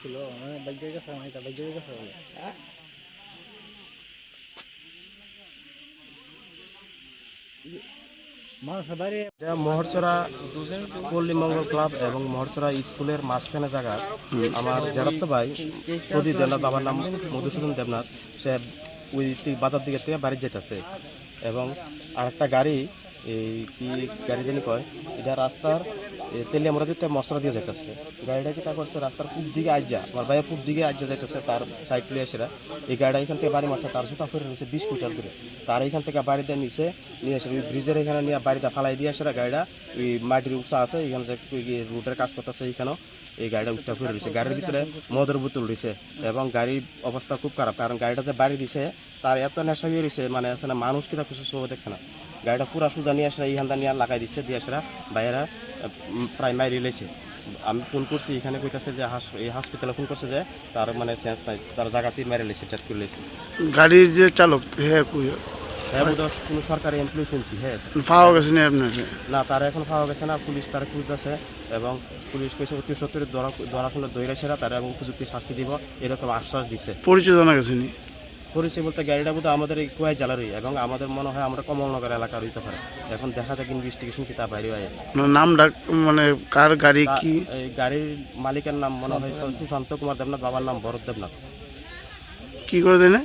ছিল মানে মানুষের বাইরে এটা মহরচরা পল্লী মঙ্গল ক্লাব এবং মহরচরা স্কুলের মাঝখানে জায়গা। আমার জেরাত্ত ভাই প্রদীপ দেবনাথ বাবার নাম মধুসূদন দেবনাথ সে ওই বাজার দিকে থেকে বাড়ি যেতেছে। এবং আরেকটা গাড়ি এই কি গাড়ি জানি কয় এটা রাস্তার তেলিয়ামরা দিতে মশলা দিয়ে যাইতেছে। গাড়িটা কি তা করছে, রাস্তার পূব দিকে আজ্জা আমার ভাইয়ের পূব দিকে আজ্জা যাইতেছে তার সাইড লিয়ে এসে। এই গাড়িটা এখান থেকে বাড়ি মারছে, তার সুতা ফেরে রয়েছে বিশ কুইন্টাল দূরে। তার এখান থেকে বাড়িতে নিচে নিয়ে এসে ব্রিজের এখানে নিয়ে বাড়িতে ফালাই দিয়ে আসে গাড়িটা, ওই মাটির উঁচা আছে, এখানে যে রুটের কাজ করতেছে এইখানেও। এই গাড়িটা উঠতে ফিরে রয়েছে গাড়ির ভিতরে মদের বোতল রয়েছে এবং গাড়ির অবস্থা খুব খারাপ কারণ গাড়িটা যে বাড়ি দিছে তার এত নেশা হয়ে রয়েছে মানে আছে না মানুষ কিনা কিছু সব দেখছে না। গাড়িটা পুরা সোজা নিয়ে আসে এইখানটা নিয়ে লাগাই দিচ্ছে দিয়ে আসে বাইরে প্রায় মাইরি লেছে আমি ফোন করছি এখানে কইতাছে যে হাস এই হসপিটালে ফোন করছে যে তার মানে চেঞ্জ নাই তার জায়গাতেই মেরে লেছে ডেথ করে লেছে গাড়ির যে চালক হ্যাঁ কই? হ্যাঁ কোনো সরকারি এমপ্লয় শুনছি হ্যাঁ। পাওয়া গেছে না আপনার? না তারা এখন পাওয়া গেছে না পুলিশ তারা খুঁজতেছে। এবং পুলিশ কইছে অতি সত্তর ধরা ধরা দৈরাছে না তারা এবং উপযুক্ত শাস্তি দিব এরকম আশ্বাস দিছে। পরিচয় জানা গেছে পরিচয় বলতে গাড়িটা বোধহয় আমাদের এই কুয়াই জেলারই এবং আমাদের মনে হয় আমরা কমলনগর এলাকার হইতে পারে। এখন দেখা যাক ইনভেস্টিগেশন কি তা বাইরে হয়। মানে নাম ডাক মানে কার গাড়ি কি? এই গাড়ির মালিকের নাম মনে হয় সুশান্ত কুমার দেবনাথ বাবার নাম ভরত দেবনাথ। কি করে দেনে?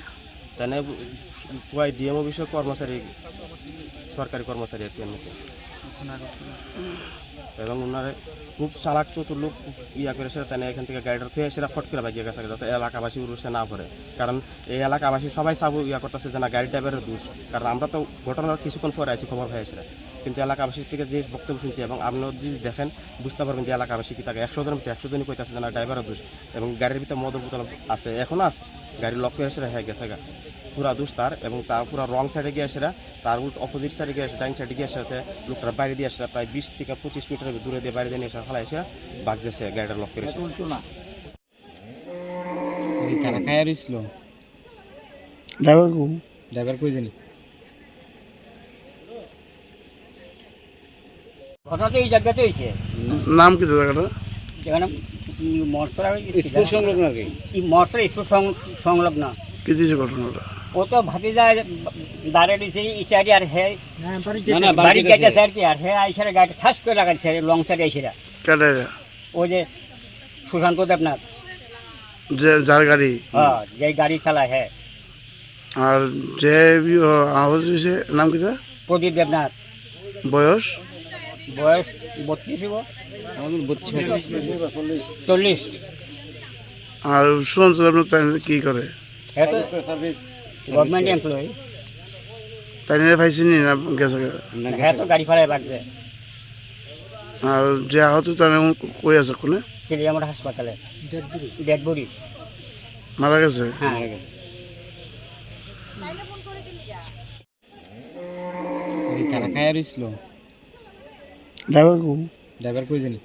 তাই কুয়াই ডিএমও বিষয়ক কর্মচারী সরকারি কর্মচারী আর কি এবং ওনারা খুব চালাক, চতুর লোক ইয়া করেছে তাই এখান থেকে গাড়িটা থুয়ে এসে ফট করে বাজিয়ে গেছে। যাতে এলাকাবাসী উড়ছে, না পড়ে। কারণ এই এলাকাবাসী সবাই চাবো ইয়া করতেছে যে না, গাড়ি ড্রাইভারের দোষ। কারণ আমরা তো ঘটনার কিছুক্ষণ পরে আছি খবর হয়েছে কিন্তু এলাকাবাসীর থেকে যে বক্তব্য শুনছি এবং আপনিও যদি দেখেন, বুঝতে পারবেন যে এলাকাবাসী কি থাকে একশো জনের ভিতরে একশো জনই কইতাছে যে না, ড্রাইভারের দোষ। এবং গাড়ির ভিতরে মদ বোতল আছে এখনও আছে। গাড়ির লক্ষ্য এসে হয়ে গেছে পুরা দোষ তার এবং তার পুরা রং সাইডে গিয়ে আসে তার উল্ট অপোজিট সাইডে গিয়ে আসে ডাইন সাইডে গিয়ে আসে লোকটার বাইরে দিয়ে আসে প্রায় বিশ থেকে পঁচিশ মিটার দূরে দিয়ে বাইরে দিয়ে এসে ফেলা এসে বাগ যাচ্ছে গাড়িটা লক করে এই তারা খায় রইছিল ড্রাইভার কো? ড্রাইভার কই জানি। ঘটনাটা এই জায়গাতে হয়েছে নাম কি জায়গাটা? যেখানে মশলা স্কুল সংলগ্ন আর কি? মশলা স্কুল সংলগ্ন। কি দিয়েছে ঘটনাটা? ও তো ভাতি যায় দাঁড়িয়ে দিয়েছে এই সাইডে আর হে না না বাড়ি গেছে আর কি আর হে আইসারে গাড়ি ঠাস করে লাগাচ্ছে লং সাইডে আইসারা ও যে সুশান্ত দেবনাথ। যে যার গাড়ি? হ্যাঁ যে গাড়ি চালায় হ্যাঁ আর যে আহত হয়েছে নাম কি তার? প্রদীপ দেবনাথ। বয়স? বয়স বত্রিশ চল্লিশ। আর আপনার তাই কি করে? হ্যাঁ তো গভর্নমেন্ট এমপ্লয়ি তাই নিয়ে পাইছিনি না গেছে হ্যাঁ তো গাড়ি ফাড়ায় বাগছে আর যে আহত তার কই আছে কোনে? আমার হাসপাতালে। ডেড বডি মারা গেছে। হ্যাঁ এই তারা খায় রইছিল ড্রাইভার কো ড্রাইভার কই জানি